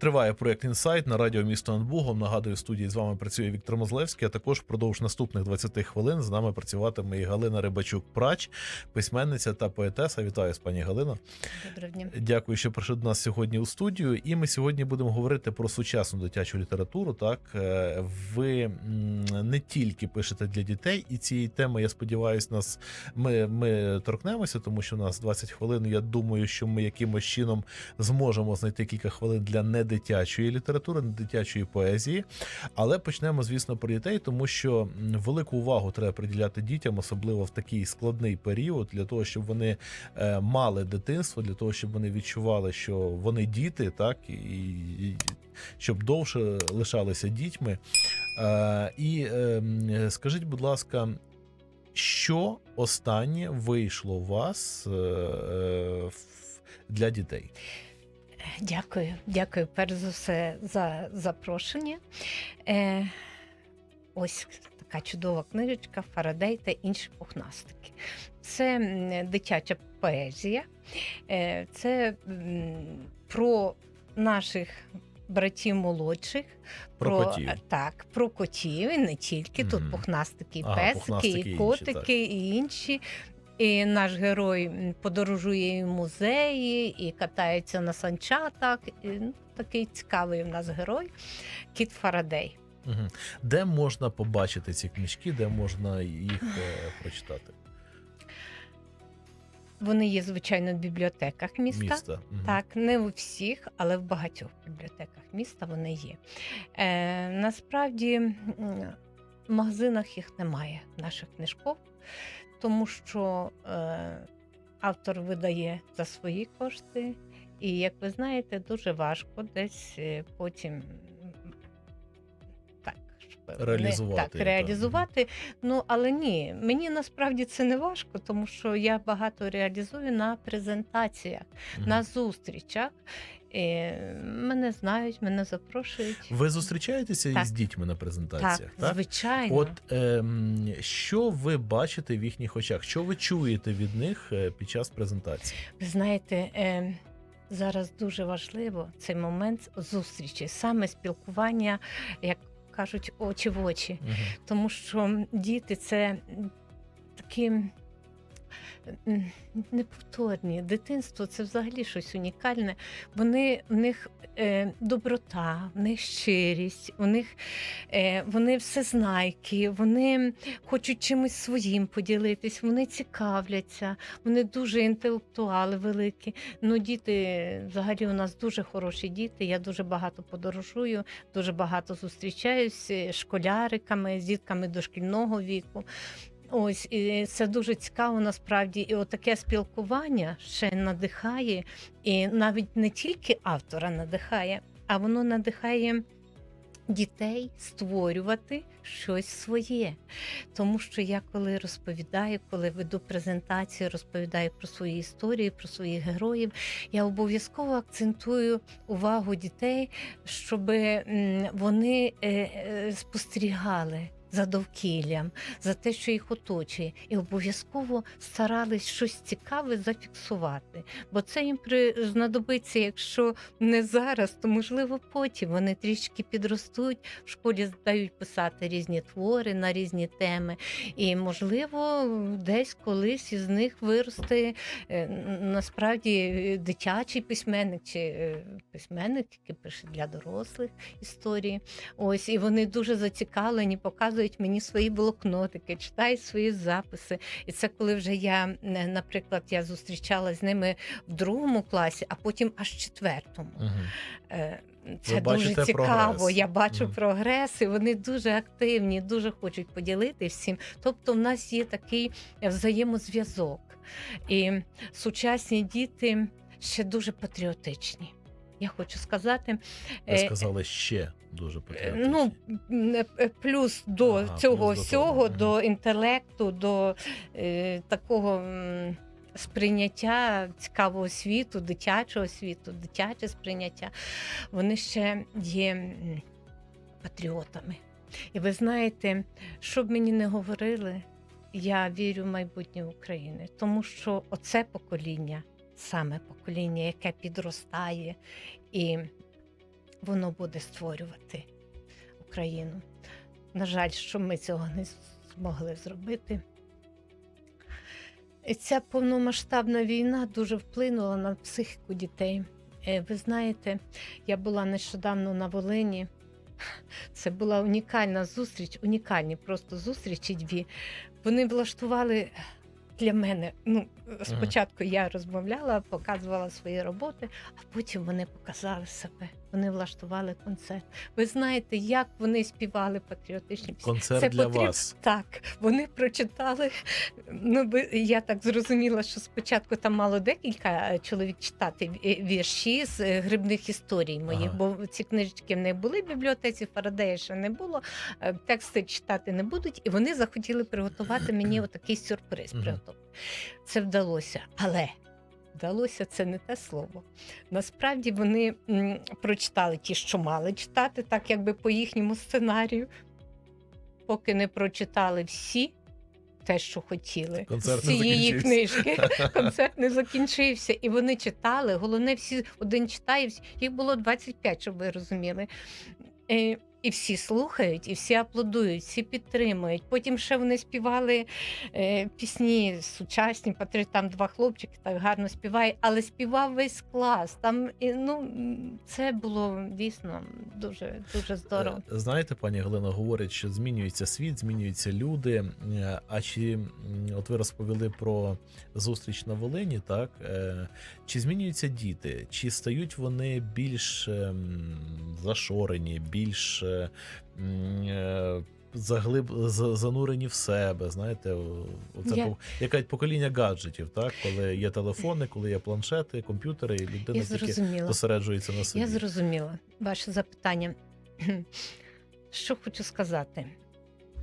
Триває проект інсайт на радіо місто над Бугом. Нагадую, в студії з вами працює Віктор Мозлевський. А також впродовж наступних 20 хвилин з нами працюватиме і Галина Рибачук-Прач, письменниця та поетеса. Вітаю з пані Галино. Доброго дня. Дякую, що прийшли до нас сьогодні у студію. І ми сьогодні будемо говорити про сучасну дитячу літературу. Так Е, ви не тільки пишете для дітей, і цієї теми, я сподіваюся, нас ми, ми торкнемося, тому що у нас 20 хвилин. Я думаю, що ми якимось чином зможемо знайти кілька хвилин для недитячої літератури, недитячої поезії. Але почнемо, звісно, про дітей, тому що велику увагу треба приділяти дітям, особливо в такий складний період, для того, щоб вони е, мали дитинство, для того, щоб вони відчували, що вони діти, так і, щоб довше лишалися дітьми. Е, і е, скажіть, будь ласка. Що останнє вийшло у вас е, для дітей? Дякую, дякую перш за все за запрошення. Е, ось така чудова книжечка Фарадей та інші пухнастики. Це дитяча поезія, е, це про наших. Братів молодших, Про котів. е, так, про котів, і не тільки тут пухнастики, і Ага, песики, пухнастики і котики, і інші. І наш герой подорожує і в музеї, і катається на санчатах. І, ну, такий цікавий у нас герой Кіт Фарадей. Угу. Де можна побачити ці книжки, де можна їх е, прочитати? Вони є, звичайно, в бібліотеках міста. Міста. Мгм. Так, не у всіх, але в багатьох бібліотеках міста вони є. Е, насправді м, в магазинах їх немає, наших книжков, тому що е, автор видає за свої кошти, і, як ви знаєте, дуже важко десь е, потім. Так, щоб Реалізувати, Так, так. реалізувати. Ну, але ні, мені насправді це не важко, тому що я багато реалізую на презентаціях Мгм. на зустрічах. І мене знають, мене запрошують. Ви зустрічаєтеся Так. із дітьми на презентаціях? так, звичайно. От ем, що ви бачите в їхніх очах? Що ви чуєте від них е, під час презентації? Ви знаєте, е, зараз дуже важливо цей момент зустрічі, саме спілкування, як кажуть, очі в очі. Мгм. Тому що діти це такі. Неповторні дитинство це взагалі щось унікальне. Вони в них е, доброта, в них щирість, у них е, вони всезнайки, вони хочуть чимось своїм поділитись, вони цікавляться, вони дуже інтелектуали великі. Ну, діти взагалі у нас дуже хороші діти. Я дуже багато подорожую, дуже багато зустрічаюся з школяриками, з дітками дошкільного віку. Ось і це дуже цікаво насправді. І отаке спілкування ще надихає, і навіть не тільки автора надихає, а воно надихає дітей створювати щось своє. Тому що я коли розповідаю, коли веду презентації, розповідаю про свої історії, про своїх героїв, я обов'язково акцентую увагу дітей, щоб вони е, е, спостерігали. За довкіллям, за те, що їх оточує, і обов'язково старались щось цікаве зафіксувати. Бо це їм при знадобиться, якщо не зараз, то можливо потім вони трішки підростуть, в школі здають писати різні твори на різні теми. І, можливо, десь колись із них виросте е, насправді е, дитячий письменник чи е, письменник, який пише для дорослих історії. Ось і вони дуже зацікавлені, показують мені свої блокнотики, читають свої записи. І це коли вже я, е, наприклад, я зустрічалася з ними в другому класі, а потім аж в четвертому. Ви Це бачите дуже цікаво. прогрес. Я бачу Мгм. прогрес, і вони дуже активні, дуже хочуть поділити всім. Тобто, в нас є такий взаємозв'язок. І сучасні діти ще дуже патріотичні. Я хочу сказати, Ви е, сказали ще дуже Е, патріотичні. Ну, е, плюс до Ага, цього плюс до всього, того, до, інтелекту, до е, такого сприйняття цікавого світу, дитячого світу, дитяче сприйняття, вони ще є патріотами. І ви знаєте, що б мені не говорили, я вірю в майбутнє України, тому що оце покоління, саме покоління, яке підростає і воно буде створювати Україну. На жаль, що ми цього не змогли зробити. І ця повномасштабна війна дуже вплинула на психіку дітей. Е, Ви знаєте, я була нещодавно на Волині. Це була унікальна зустріч, унікальні просто зустрічі дві. Вони влаштували для мене. Ну, спочатку я розмовляла, показувала свої роботи, а потім вони показали себе. Вони влаштували концерт. Ви знаєте, як вони співали патріотичні пісні. Концерт Це для потрібно- вас. Так, вони прочитали. Ну, я так зрозуміла, що спочатку там мало декілька е, чоловік читати вірші з е, грибних історій моїх, Ага. бо ці книжечки не були в бібліотеці, Фарадея ще не було. е, Тексти читати не будуть, і вони захотіли приготувати мені отакий сюрприз. Приготувати. Це вдалося, але. Вдалося це не те слово. Насправді вони м, прочитали ті, що мали читати, так якби по їхньому сценарію поки не прочитали всі те, що хотіли Концерт з не цієї закінчився. книжки. Концерт не закінчився. І вони читали. Головне, всі один читає, всі- їх було 25, щоб ви розуміли. Е, І всі слухають, і всі аплодують, всі підтримують. Потім ще вони співали е, пісні сучасні, там два хлопчики так гарно співають, але співав весь клас. Там і, ну, це було дійсно дуже дуже здорово. Е, Знаєте, пані Галина, говорять, що змінюється світ, змінюються люди. Е, А чи от ви розповіли про зустріч на Волині, так? Е, Чи змінюються діти? Чи стають вони більш ем, зашорені, більш заглиб занурені в себе? Знаєте, о- оце Я- по- покоління гаджетів, так? Коли є телефони, коли є планшети, комп'ютери, і людина тільки зосереджується на собі. Я зрозуміла ваше запитання. Що хочу сказати?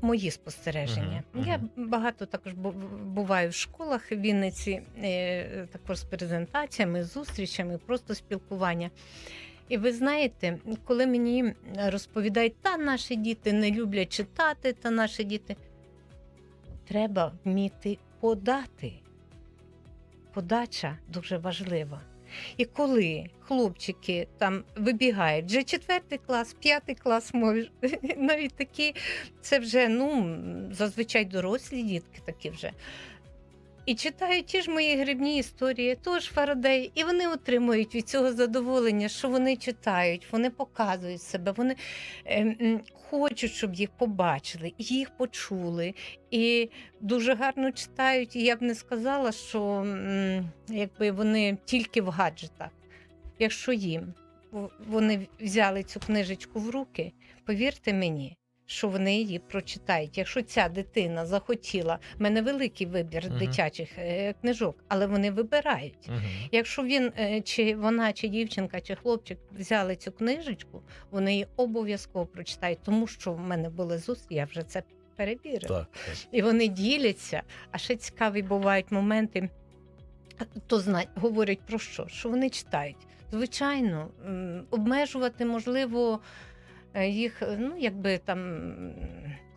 Мої спостереження. Мгм, Я багато також бу- буваю в школах в Вінниці, е, також з презентаціями, зустрічами, просто спілкування. І ви знаєте, коли мені розповідають, та наші діти не люблять читати, та наші діти, треба вміти подати. Подача дуже важлива. І коли хлопчики там вибігають, вже четвертий клас, п'ятий клас, може, навіть такі, це вже ну, зазвичай дорослі дітки такі вже. І читають ті ж мої грибні історії, тож Фарадей, і вони отримують від цього задоволення, що вони читають, вони показують себе, вони ем, м, хочуть, щоб їх побачили, їх почули. І дуже гарно читають. І я б не сказала, що якби вони тільки в гаджетах. Якщо їм вони взяли цю книжечку в руки, повірте мені. Що вони її прочитають. Якщо ця дитина захотіла, в мене великий вибір Мгм. дитячих е, книжок, але вони вибирають. Мгм. Якщо він е, чи вона, чи дівчинка, чи хлопчик взяли цю книжечку, вони її обов'язково прочитають, тому що в мене були зустрічі, я вже це перевірила. Так, так. І вони діляться. А ще цікаві бувають моменти, то зна... говорять про що? Що вони читають. Звичайно, обмежувати можливо їх, е, ну якби там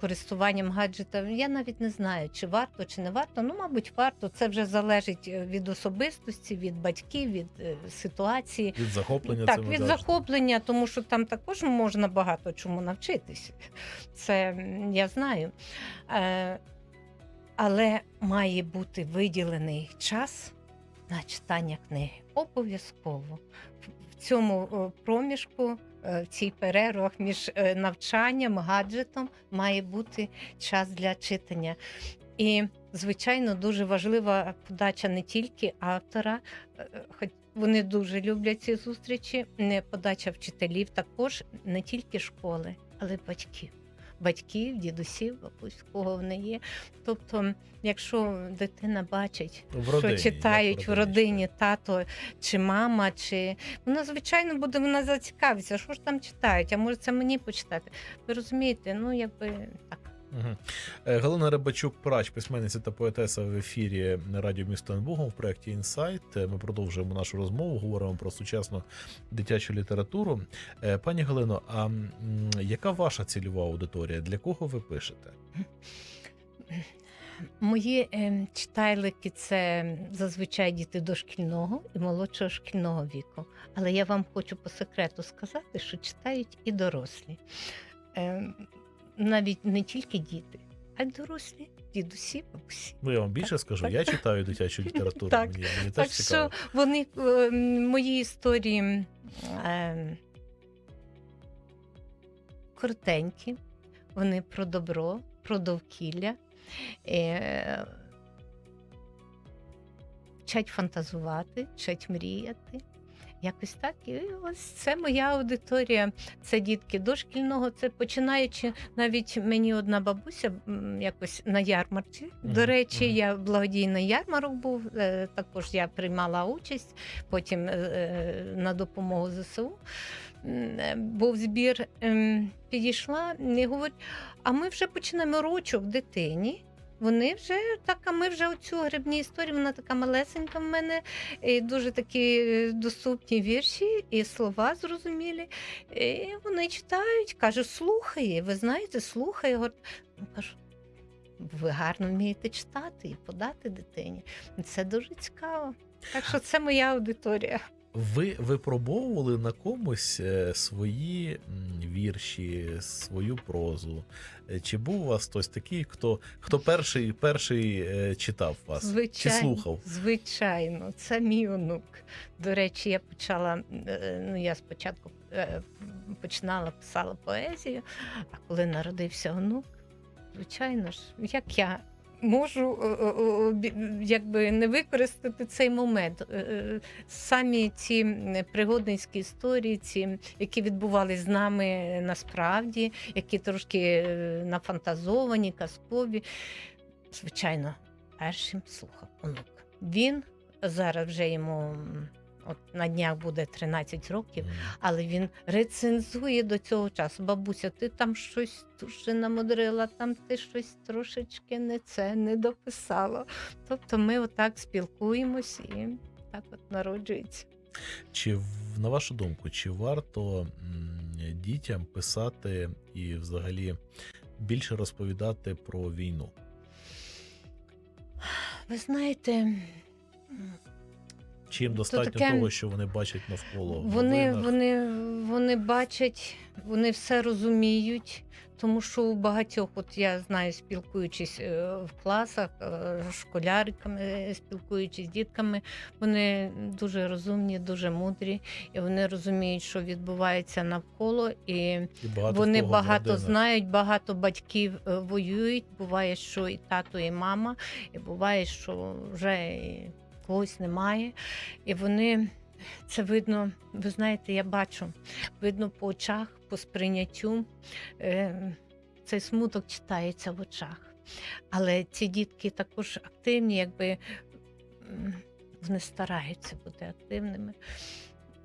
користуванням гаджетами. Я навіть не знаю, чи варто, чи не варто. Ну, мабуть, варто. Це вже залежить е, від особистості, від батьків, від е, ситуації. Від захоплення Так, від захоплення, тому що там також можна багато чому навчитися. Це я знаю. Е, але має бути виділений час на читання книги. Обов'язково. В- цьому проміжку, е, в цій перервах між е, навчанням, гаджетом має бути час для читання. І, звичайно, дуже важлива подача не тільки автора, е, хоч вони дуже люблять ці зустрічі, не подача вчителів, також не тільки школи, але й батьків. Батьків, дідусів, бабусь, кого вони є. Тобто, якщо дитина бачить, В родині, що читають в родині тато чи мама, чи вона, звичайно, буде вона зацікавиться, що ж там читають, а може це мені почитати. Ви розумієте, ну якби так. Е, Галина Рибачук, прач, письменниця та поетеса в ефірі радіо місто Енбугом в проєкті Інсайт. Е, Ми продовжуємо нашу розмову, говоримо про сучасну дитячу літературу. Е, Пані Галино, а яка ваша цільова аудиторія? Для кого ви пишете? Мої е, читайлики це зазвичай діти дошкільного і молодшого шкільного віку. Але я вам хочу по секрету сказати, що читають і дорослі. Навіть не тільки діти, а й дорослі, дідусі, бабусі. Ну, я вам більше скажу, я читаю дитячу літературу. Так, Мені, мені Так теж цікаво. що вони е, мої історії е, коротенькі, вони про добро, про довкілля. Е, вчать фантазувати, вчать мріяти. Якось так. І ось це моя аудиторія. Це дітки дошкільного. Це починаючи навіть мені одна бабуся якось на ярмарці. До речі, я благодійний ярмарок був. е, Також я приймала участь. Потім е, е, на допомогу ЗСУ був збір. ем, Підійшла і говорить: а ми вже починаємо рочок дитині. Вони вже так, а ми вже оцю грибні історії, вона така малесенька в мене, і дуже такі е, доступні вірші і слова зрозумілі. І вони читають, кажу, слухає, ви знаєте, слухає. Ну, кажу, ви гарно вмієте читати і подати дитині. Це дуже цікаво. Так що це моя аудиторія. Ви випробовували на комусь е, свої вірші, свою прозу? Е, Чи був у вас хтось такий, хто, хто перший, перший е, читав вас? Чи слухав? Звичайно, це мій онук. До речі, я почала. Ну, я спочатку починала писала поезію, а коли народився онук, звичайно ж, як я можу е, е, е, якби не використати цей момент. Самі ці пригодницькі історії, ці, які відбувалися з нами насправді, які трошки нафантазовані, казкові. Звичайно, першим слухав онук. Він зараз вже йому от на днях буде 13 років, але він рецензує до цього часу. Бабуся, ти там щось дуже намудрила, там ти щось трошечки не це не дописала. Тобто ми отак спілкуємось і так от народжується. Чи на вашу думку, чи варто дітям писати і взагалі більше розповідати про війну? Ви знаєте, Чи їм достатньо таке- того, що вони бачать навколо? Вони, вони, вони бачать, вони все розуміють, тому що у багатьох, от я знаю, спілкуючись е, в класах, е, е, спілкуючись з дітками, вони дуже розумні, дуже мудрі, і вони розуміють, що відбувається навколо, і І багато вони багато знають, багато батьків е, воюють. Буває, що і тато, і мама, і буває, що вже і когось немає. І вони це видно, ви знаєте, я бачу, видно по очах, по сприйняттю. Е, Цей смуток читається в очах. Але ці дітки також активні, якби вони стараються бути активними.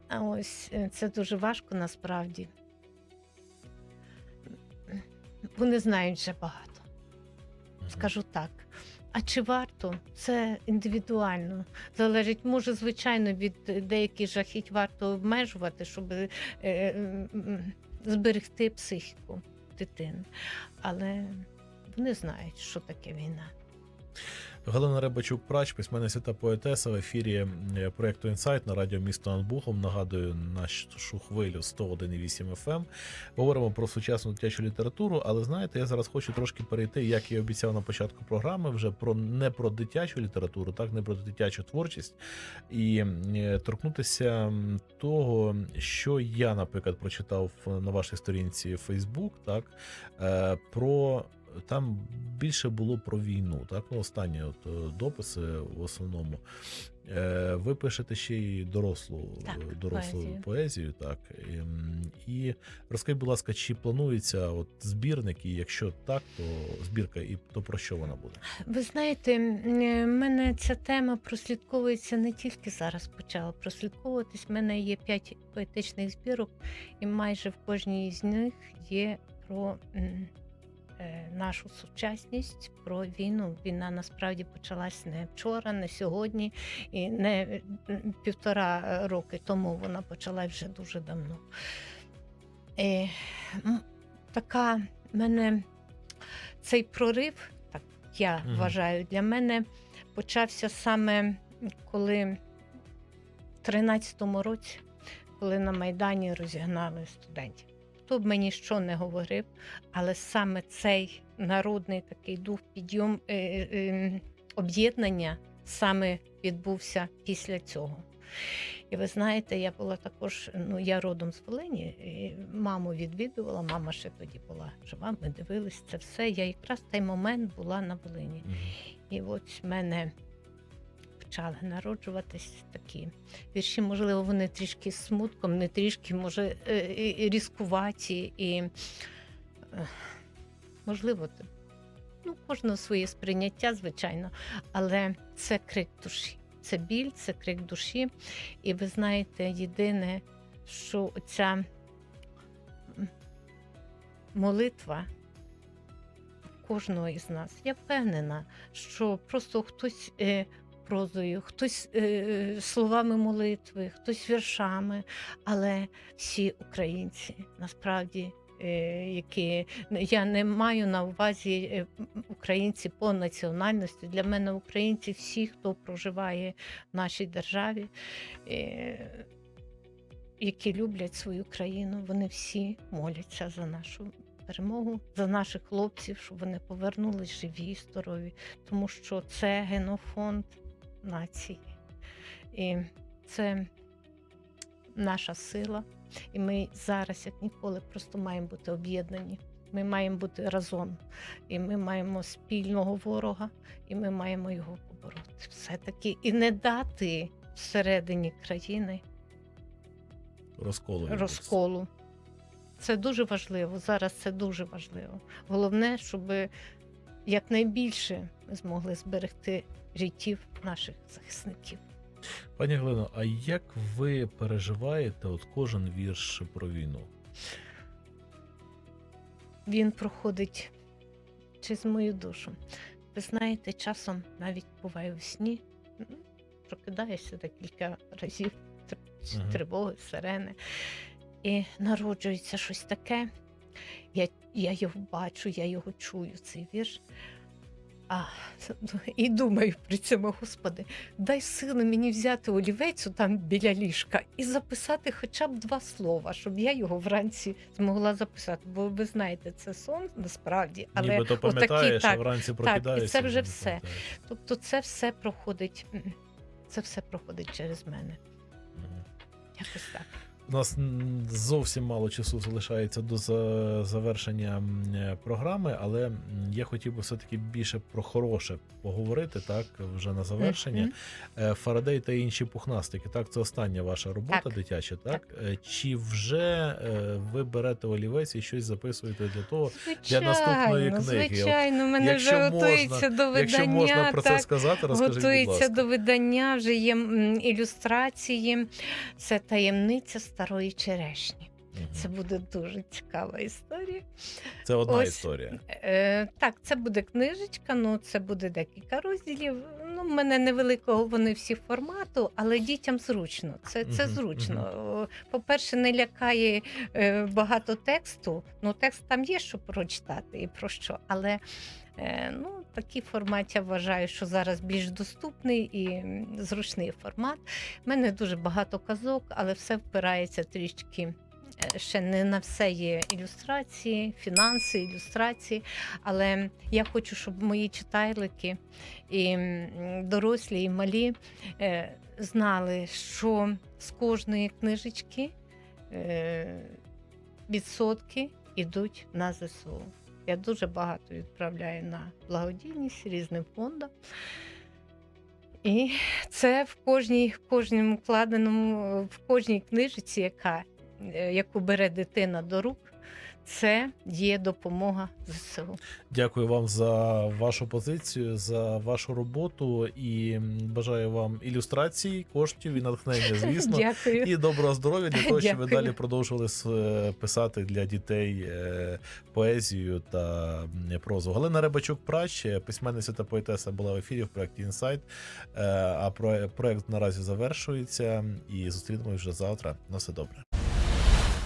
А ось е, це дуже важко насправді. Вони знають вже багато, скажу так. А чи варто? Це індивідуально. Залежить, може, звичайно, від деяких жахіть варто обмежувати, щоб е, е, зберегти психіку дитини. Але вони знають, що таке війна. Галина Ребачук Прач, письменниця та поетеса в ефірі е, проєкту Інсайт на радіо місто над Бухом. Нагадую нашу хвилю 101,8 FM. Говоримо про сучасну дитячу літературу, але знаєте, я зараз хочу трошки перейти, як і обіцяв на початку програми, вже про не про дитячу літературу, так не про дитячу творчість, і е, торкнутися того, що я, наприклад, прочитав на вашій сторінці Facebook, так е, про там більше було про війну. Так, ну, останні от е, дописи в основному. Е, Ви пишете ще й дорослу, Так, е, дорослу поезію. поезію. так. Ем, І розкажіть, будь ласка, чи планується от збірник, і якщо так, то збірка, і то про що вона буде? Ви знаєте, е, мене ця тема прослідковується не тільки зараз почала прослідковуватись. У мене є п'ять поетичних збірок, і майже в кожній з них є про нашу сучасність, про війну. Війна насправді почалась не вчора, не сьогодні, і не е, півтора роки тому вона почалась вже дуже давно. Е, м, така мене цей прорив, так я Мгм. вважаю, для мене почався саме коли в 13-му році, коли на Майдані розігнали студентів. Хто б мені що не говорив, але саме цей народний такий дух підйом е, е, об'єднання саме відбувся після цього. І ви знаєте, я була також, ну я родом з Волині, і маму відвідувала, мама ще тоді була жива, ми дивились це все. Я якраз в той момент була на Волині. І от в мене почали народжуватись такі вірші. Можливо, вони трішки смутком, не трішки, може, е, різкуваті, і е, можливо, ну, кожного своє сприйняття, звичайно, але це крик душі. Це біль, це крик душі. І ви знаєте, єдине, що ця молитва кожного із нас. Я впевнена, що просто хтось е, прозою, хтось е, словами молитви, хтось віршами, але всі українці насправді. е, Які я не маю на увазі е, українці по національності. Для мене українці всі, хто проживає в нашій державі, е, які люблять свою країну, вони всі моляться за нашу перемогу, за наших хлопців, щоб вони повернулись живі здорові, тому що це генофонд нації. І це наша сила. І ми зараз, як ніколи, просто маємо бути об'єднані. Ми маємо бути разом. І ми маємо спільного ворога, і ми маємо його побороти. Все-таки і не дати всередині країни Розколу. розколу. Це дуже важливо. Зараз це дуже важливо. Головне, щоб якнайбільше ми змогли зберегти життів наших захисників. Пані Глино, а як ви переживаєте от кожен вірш про війну? Він проходить через мою душу. Ви знаєте, часом навіть буває у сні, прокидаєшся декілька разів, Мгм. тривоги, сирени, і народжується щось таке. Я, я його бачу, я його чую, цей вірш. А, і думаю при цьому, Господи, дай сили мені взяти олівець там біля ліжка і записати хоча б два слова, щоб я його вранці змогла записати. Бо ви знаєте, це сон насправді, але Ніби то отакі, пам'ятаєш, а вранці прокидаєшся. це вже все. пам'ятаєш. тобто це все проходить. Це все проходить через мене. Мгм. Якось так. У нас зовсім мало часу залишається до завершення е, програми, але я хотів би все-таки більше про хороше поговорити, так, вже на завершення. Мгм. Е, Фарадей та інші пухнастики. Так, це остання ваша робота Так. дитяча, так? Е, Чи вже ви берете олівець і щось записуєте для того? Звичайно, наступної книги. звичайно, мене якщо вже можна- готується до видання. Якщо можна про це сказати, розкажіть, будь Готується ласка. до видання, вже є ілюстрації. Це таємниця старої черешні. Це буде дуже цікава історія. Це одна ось. історія. Е, так, це буде книжечка, ну це буде декілька розділів. Ну, в мене невеликого вони всі формату, але дітям зручно. Це, це зручно. По-перше, не лякає е, багато тексту. Ну, текст там є, що прочитати і про що. Але е, ну, такий формат я вважаю, що зараз більш доступний і зручний формат. У мене дуже багато казок, але все впирається трішки. е, Ще не на все є ілюстрації, фінанси, ілюстрації. Але я хочу, щоб мої читайлики і дорослі, і малі е, знали, що з кожної книжечки е, відсотки йдуть на ЗСУ. Я дуже багато відправляю на благодійність різним фондам. І це в кожній, в кожному вкладеному, в кожній книжці, яка, е, яку бере дитина до рук, це є допомога ЗСУ. Дякую вам за вашу позицію, за вашу роботу і бажаю вам ілюстрацій, коштів і натхнення, звісно. Дякую. І доброго здоров'я для того, щоб ви далі продовжували е, писати для дітей е, поезію та прозу. Галина Рибачук Прач, е, письменниця та поетеса, була в ефірі в проєкті Інсайт. А про- проект наразі завершується і зустрінемось вже завтра. На все добре.